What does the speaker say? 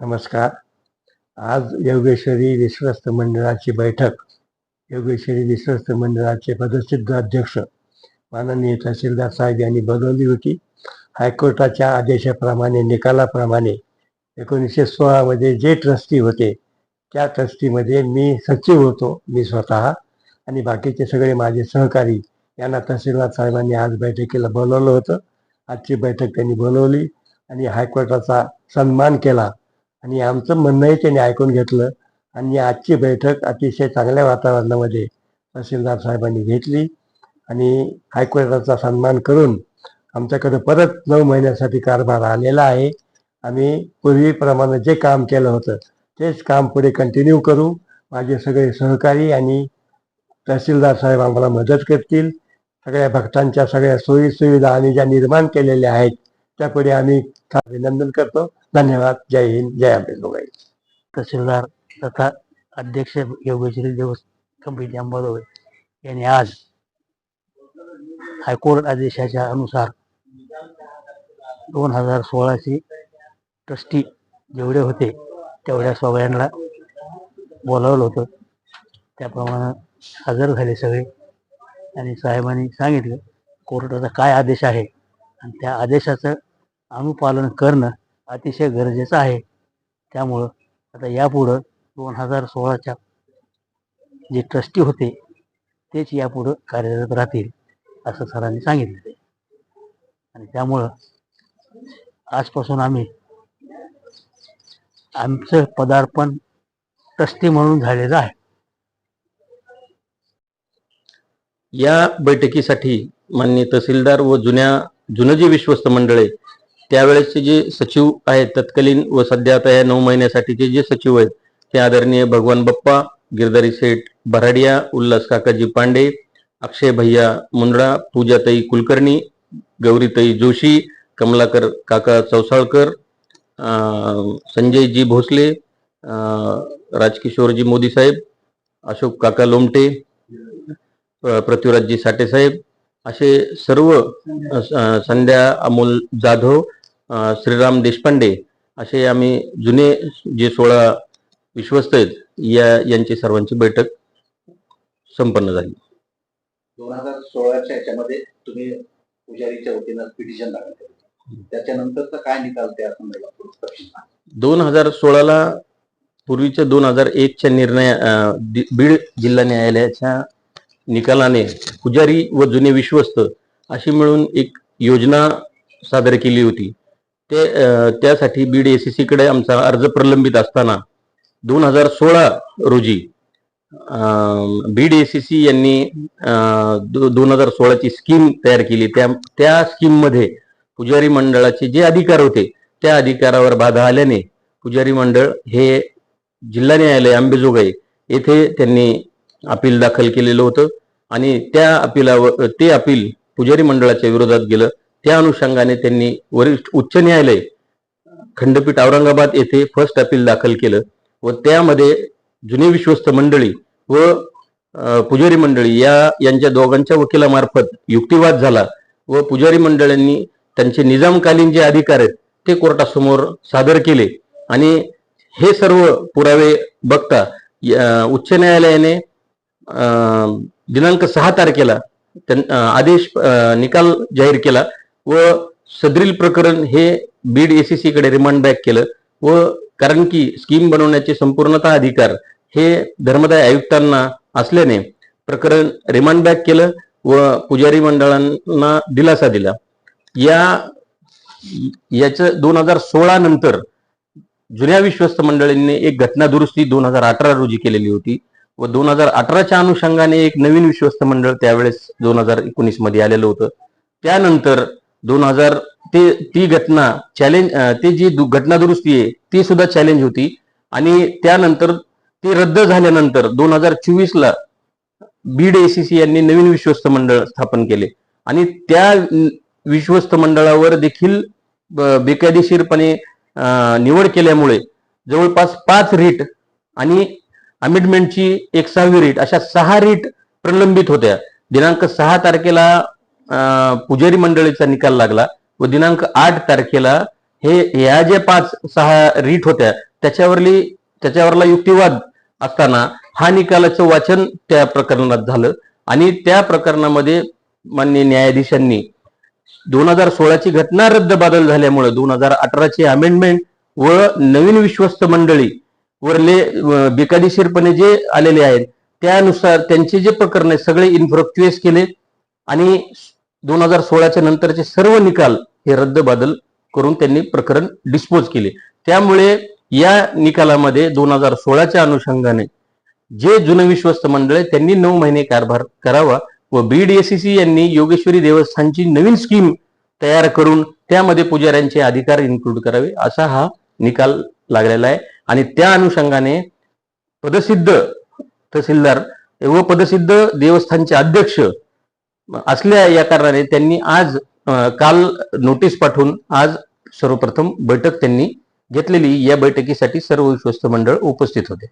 नमस्कार. आज योगेश्वरी विश्वस्त मंडळाची बैठक. योगेश्वरी विश्वस्त मंडळाचे पदसिद्ध अध्यक्ष माननीय तहसीलदार साहेब यांनी बोलवली होती. हायकोर्टाच्या आदेशाप्रमाणे निकालाप्रमाणे एकोणीसशे सोळामध्ये जे ट्रस्टी होते त्या ट्रस्टीमध्ये मी सचिव होतो मी स्वतः. आणि बाकीचे सगळे माझे सहकारी यांना तहसीलदार साहेबांनी आज बैठकीला बोलवलं होतं. आजची बैठक त्यांनी बोलवली आणि हायकोर्टाचा सन्मान केला. आणि आमचं म्हणणंही त्यांनी ऐकून घेतलं. आणि आजची बैठक अतिशय चांगल्या वातावरणामध्ये तहसीलदार साहेबांनी घेतली. आणि हायकोर्टाचा सन्मान करून आमच्याकडे परत नऊ महिन्यासाठी कारभार आलेला आहे. आम्ही पूर्वीप्रमाणे जे काम केलं होतं तेच काम पुढे कंटिन्यू करू. माझे सगळे सहकारी आणि तहसीलदार साहेब आम्हाला मदत करतील. सगळ्या भक्तांच्या सगळ्या सोयीसुविधा आणि ज्या निर्माण केलेल्या आहेत त्यापुढे आम्ही अभिनंदन करतो. धन्यवाद. जय हिंद. जय अंबेजोगाई तहसीलदार तथा अध्यक्ष योगेश्वरी दिवस कमिटी अंबाजोगाई यांनी आज हायकोर्ट आदेशाच्या अनुसार दोन हजार सोळाची ट्रस्टी जेवढे होते तेवढ्या सगळ्यांना बोलावलं होतं. त्याप्रमाणे हजर झाले सगळे. आणि साहेबांनी सांगितलं कोर्टाचा काय आदेश आहे? आणि त्या आदेशाचं अनुपालन करणं अतिशय गरजेचं आहे. त्यामुळं आता यापुढं दोन हजार सोळाच्या जे ट्रस्टी होते तेच यापुढं कार्यरत राहतील असं सरांनी सांगितलं. आणि त्यामुळं आजपासून आम्ही आमचं पदार्पण ट्रस्टी म्हणून झालेलं आहे. या बैठकीसाठी माननीय तहसीलदार व जुन्या जुनं जे विश्वस्त मंडळे त्यावेळेसचे जे सचिव आहेत तत्कालीन व सध्या आता या नऊ महिन्यासाठीचे जे सचिव आहेत ते आदरणीय भगवान बप्पा गिरधारी सेठ भराडिया उल्हास काकाजी पांडे अक्षय भैया मुंडळा पूजाताई कुलकर्णी गौरीताई जोशी कमलाकर काका चौसाळकर संजयजी भोसले राजकिशोरजी मोदी साहेब अशोक काका लोमटे पृथ्वीराजजी साठेसाहेब असे सर्व संध्या अमोल जाधव श्रीराम देशपांडे असे आम्ही जुने जे सोळा विश्वस्त आहेत या यांची सर्वांची बैठक संपन्न झाली दोन हजार सोळाच्या ह्याच्यामध्ये तुम्ही पुजारीच्या वतीनं पिटिशन दाखल केलं त्याच्यानंतरचा काय निकाल त्या संदर्भात. दोन हजार सोळाला पूर्वीच्या दोन हजार एकच्या निर्णय बीड जिल्हा न्यायालयाच्या निकालाने पुजारी व जुने विश्वस्त अशी मिळून एक योजना सादर केली होती. ते त्यासाठी बीड सी सीकडे आमचा अर्ज प्रलंबित असताना दोन हजार सोळा रोजी अ, बीड एसीसी यांनी सी दो- दोन हजार सोळाची स्कीम तयार केली. त्या त्या स्कीममध्ये पुजारी मंडळाचे जे अधिकार होते त्या अधिकारावर बाधा आल्याने पुजारी मंडळ हे जिल्हा न्यायालय आंबेजोगाई येथे त्यांनी अपील दाखल केलेलं होतं. आणि त्या अपिलावर ते अपील पुजारी मंडळाच्या विरोधात गेलं. त्या अनुषंगाने त्यांनी वरिष्ठ उच्च न्यायालय खंडपीठ औरंगाबाद येथे फर्स्ट अपील दाखल केलं. व त्यामध्ये जुने विश्वस्त मंडळी व पुजारी मंडळी या यांच्या दोघांच्या वकिलामार्फत युक्तिवाद झाला. व पुजारी मंडळांनी त्यांचे निजामकालीन जे अधिकार आहेत ते कोर्टासमोर सादर केले. आणि हे सर्व पुरावे बघता या- उच्च न्यायालयाने दिनांक सहा तारखेला आदेश निकाल जाहीर केला व सदरील प्रकरण हे बीड एसीसी कडे रिमांड बॅक केलं व कारण की स्कीम बनवण्याचे संपूर्णतः अधिकार हे धर्मदाय आयुक्तांना असल्याने प्रकरण रिमांड बॅक केलं व पुजारी मंडळांना दिलासा दिला. या याचं दोन हजार सोळा नंतर जुन्या विश्वस्त मंडळींनी एक घटना दुरुस्ती दोन हजार अठरा रोजी केलेली होती. व दोन हजार अठराच्या अनुषंगाने एक नवीन विश्वस्त मंडळ त्यावेळेस दोन हजार एकोणीसमध्ये आलेलं होतं. त्यानंतर दोन हजार ते ती घटना चॅलेंज ते जी दु- घटना दुरुस्ती आहे ती सुद्धा चॅलेंज होती. आणि त्यानंतर ती रद्द झाल्यानंतर दोन हजार चोवीस ला बीड एसीसी यांनी नवीन विश्वस्त मंडळ स्थापन केले. आणि त्या विश्वस्त मंडळावर देखील ब- बेकायदेशीरपणे निवड केल्यामुळे जवळपास पाच रीट आणि अमेंडमेंटची एक सहावी रीट अशा सहा रीट प्रलंबित होत्या. दिनांक सहा तारखेला पुजारी मंडळीचा निकाल लागला व दिनांक आठ तारखेला हे या ज्या पाच सहा रीट होत्या त्याच्यावरली त्याच्यावरला युक्तिवाद असताना हा निकालाचं वाचन त्या प्रकरणात झालं आणि त्या प्रकरणामध्ये मान्य न्यायाधीशांनी दोन हजार सोळाची घटना रद्द बादल झाल्यामुळे दोन हजार अठराची अमेंडमेंट व नवीन विश्वस्त मंडळी वरले बेकायदेशीरपणे जे आलेले आहेत त्यानुसार त्यांचे जे प्रकरण आहे सगळे इन्फ्रक्च्युएस केले आणि दोन हजार सोळाच्या नंतरचे सर्व निकाल हे रद्द बादल करून त्यांनी प्रकरण डिस्पोज केले. त्यामुळे या निकालामध्ये दोन हजार सोळाच्या अनुषंगाने जे जुनं विश्वस्त मंडळ आहे त्यांनी नऊ महिने कारभार करावा व बीडीएससीसी यांनी योगेश्वरी देवस्थानची नवीन स्कीम तयार करून त्यामध्ये पुजाऱ्यांचे अधिकार इन्क्लूड करावे असा हा निकाल लागलेला आहे. आणि त्या अनुषंगाने पदसिद्ध तहसीलदार व पदसिद्ध देवस्थानचे अध्यक्ष असल्या या कारणाने त्यांनी आज काल नोटीस पाठवून आज सर्वप्रथम बैठक त्यांनी घेतलेली. या बैठकीसाठी सर्व विश्वस्त मंडळ उपस्थित होते.